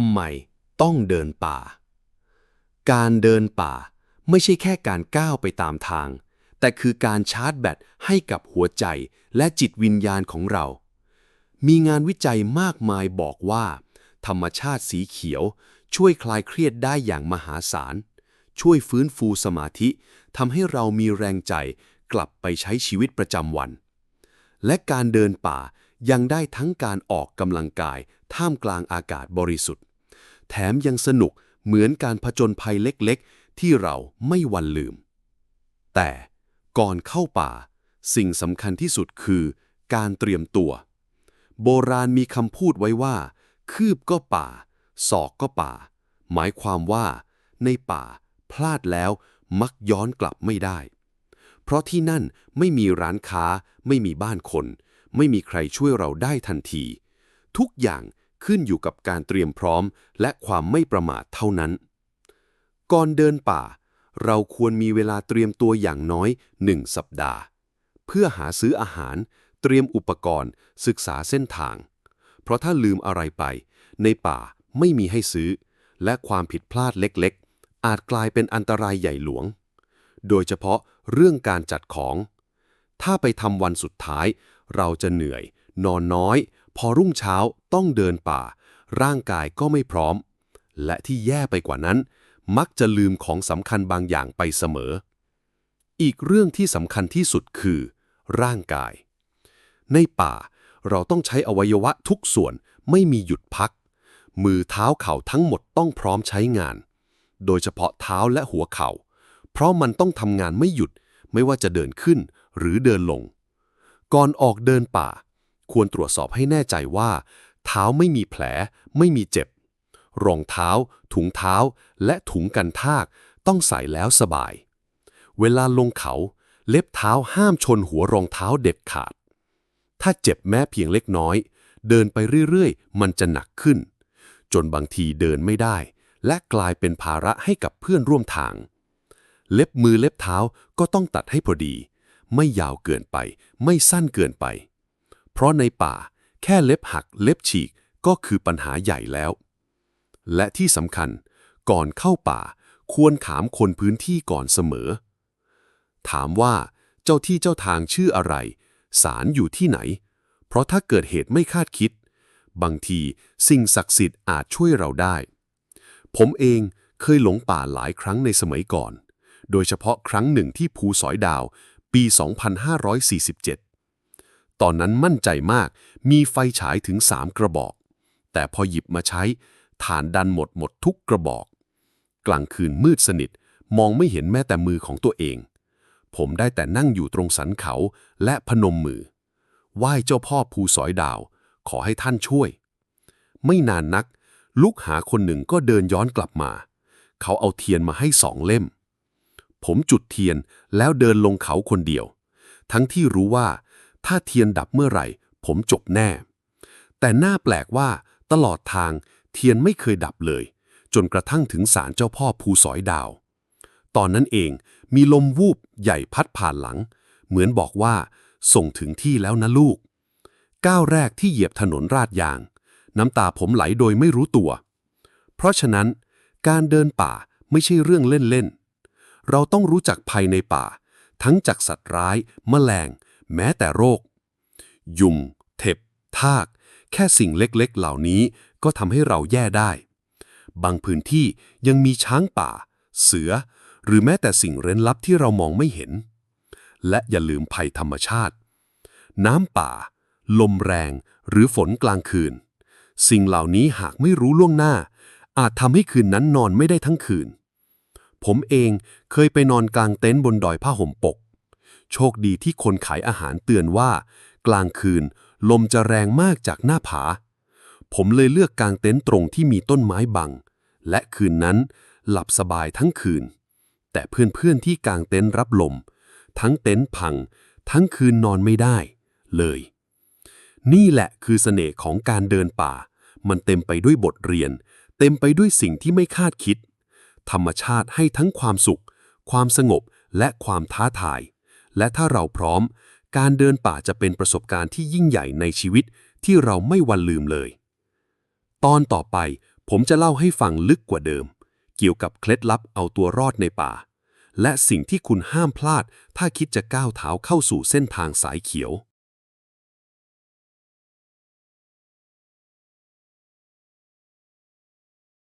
ำไมต้องเดินป่า การเดินป่าไม่ใช่แค่การก้าวไปตามทาง แต่คือการชาร์จแบตให้กับหัวใจและจิตวิญญาณของเรา มีงานวิจัยมากมายบอกว่า ธรรมชาติสีเขียว ช่วยคลายเครียดได้อย่างมหาศาล ช่วยฟื้นฟูสมาธิทำให้เรามีแรงใจกลับไปใช้ชีวิตประจำวัน และการเดินป่า ยังได้ทั้งการออกกำลังกาย ท่ามกลางอากาศบริสุทธิ์ แถมยังสนุกเหมือนการผจญภัยเล็กๆ ที่เราไม่วันลืม แต่ก่อนเข้าป่า สิ่งสำคัญที่สุดคือการเตรียมตัว โบราณมีคำพูดไว้ว่า คืบก็ป่า ศอกก็ป่า หมายความว่า ในป่า พลาดแล้วมักย้อนกลับไม่ได้ เพราะที่นั่นไม่มีร้านค้าไม่มีบ้านคน ไม่มีใครช่วยเราได้ทันที ทุกอย่างขึ้นอยู่กับการเตรียมพร้อมและความไม่ประมาทเท่านั้น ก่อนเดินป่า เราควรมีเวลาเตรียมตัวอย่างน้อยหนึ่งสัปดาห์ เพื่อหาซื้ออาหาร เตรียมอุปกรณ์ ศึกษาเส้นทาง เพราะถ้าลืมอะไรไป ในป่าไม่มีให้ซื้อ และความผิดพลาดเล็กๆ อาจกลายเป็นอันตรายใหญ่หลวง โดยเฉพาะเรื่องการจัดของ ถ้าไปทำวันสุดท้าย เราจะเหนื่อย นอนน้อย พอรุ่งเช้าต้องเดินป่า ร่างกายก็ไม่พร้อม และที่แย่ไปกว่านั้น มักจะลืมของสำคัญบางอย่างไปเสมอ อีกเรื่องที่สำคัญที่สุดคือ ร่างกาย ในป่าเราต้องใช้อวัยวะทุกส่วนไม่มีหยุดพัก มือเท้าเข่าทั้งหมดต้องพร้อมใช้งาน โดยเฉพาะเท้าและหัวเข่า เพราะมันต้องทำงานไม่หยุดไม่ว่าจะเดินขึ้นหรือเดินลง ก่อนออกเดินป่า ควรตรวจสอบให้แน่ใจว่า เท้าไม่มีแผล ไม่มีเจ็บ รองเท้า ถุงเท้า และถุงกันทาก ต้องใส่แล้วสบาย เวลาลงเขา เล็บเท้าห้ามชนหัวรองเท้าเด็ดขาด ถ้าเจ็บแม้เพียงเล็กน้อย เดินไปเรื่อยๆ มันจะหนักขึ้น จนบางทีเดินไม่ได้ และกลายเป็นภาระให้กับเพื่อนร่วมทาง เล็บมือเล็บเท้าก็ต้องตัดให้พอดี ไม่ยาวเกินไป ไม่สั้นเกินไป เพราะในป่าแค่เล็บหักเล็บฉีกก็คือปัญหาใหญ่แล้ว และที่สำคัญ ก่อนเข้าป่าควรถามคนพื้นที่ก่อนเสมอ ถามว่าเจ้าที่เจ้าทางชื่ออะไรศาลอยู่ที่ไหน เพราะถ้าเกิดเหตุไม่คาดคิด บางทีสิ่งศักดิ์สิทธิ์อาจช่วยเราได้ ผมเองเคยหลงป่าหลายครั้งในสมัยก่อน โดยเฉพาะครั้งหนึ่งที่ภูสอยดาว ปี 2547 ตอนนั้นมั่นใจมาก มีไฟฉายถึงสามกระบอก แต่พอหยิบมาใช้ฐานดันหมดหมดทุกกระบอก กลางคืนมืดสนิท มองไม่เห็นแม้แต่มือของตัวเอง ผมได้แต่นั่งอยู่ตรงสันเขาและพนมมือ ไหว้เจ้าพ่อภูสอยดาว ขอให้ท่านช่วย ไม่นานนัก ลูกหาคนหนึ่งก็เดินย้อนกลับมา เขาเอาเทียนมาให้สองเล่ม ผมจุดเทียนแล้วเดินลงเขาคนเดียว ทั้งที่รู้ว่า ถ้าเทียนดับเมื่อไหร่ ผมจบแน่ แต่น่าแปลกว่า ตลอดทางเทียนไม่เคยดับเลย จนกระทั่งถึงศาลเจ้าพ่อภูสอยดาว ตอนนั้นเองมีลมวูบใหญ่พัดผ่านหลัง เหมือนบอกว่า ส่งถึงที่แล้วนะลูก ก้าวแรกที่เหยียบถนนราดยาง น้ำตาผมไหลโดยไม่รู้ตัว เพราะฉะนั้น การเดินป่าไม่ใช่เรื่องเล่นๆ เราต้องรู้จักภัยในป่า ทั้งจากสัตว์ร้าย แมลง แม้แต่โรค ยุงเห็บทาก แค่สิ่งเล็กๆ เหล่านี้ก็ทำให้เราแย่ได้ บางพื้นที่ยังมีช้างป่า เสือ หรือแม้แต่สิ่งเร้นลับที่เรามองไม่เห็น และอย่าลืมภัยธรรมชาติ น้ำป่า ลมแรง หรือฝนกลางคืน สิ่งเหล่านี้หากไม่รู้ล่วงหน้า อาจทำให้คืนนั้นนอนไม่ได้ทั้งคืน ผมเองเคยไปนอนกลางเต็นท์บนดอยผ้าห่มปก โชคดีที่คนขายอาหารเตือนว่า กลางคืนลมจะแรงมากจากหน้าผา ผมเลยเลือกกลางเต็นท์ตรงที่มีต้นไม้บัง และคืนนั้นหลับสบายทั้งคืน แต่เพื่อนๆที่กลางเต็นท์รับลม ทั้งเต็นท์พัง ทั้งคืนนอนไม่ได้ เลย นี่แหละคือเสน่ห์ของการเดินป่า มันเต็มไปด้วยบทเรียน เต็มไปด้วยสิ่งที่ไม่คาดคิด ธรรมชาติให้ทั้งความสุข ความสงบและความท้าทาย และถ้าเราพร้อม การเดินป่าจะเป็นประสบการณ์ที่ยิ่งใหญ่ในชีวิตที่เราไม่วันลืมเลย ตอนต่อไปผมจะเล่าให้ฟังลึกกว่าเดิม เกี่ยวกับเคล็ดลับเอาตัวรอดในป่า และสิ่งที่คุณห้ามพลาดถ้าคิดจะก้าวเท้าเข้าสู่เส้นทางสายเขียว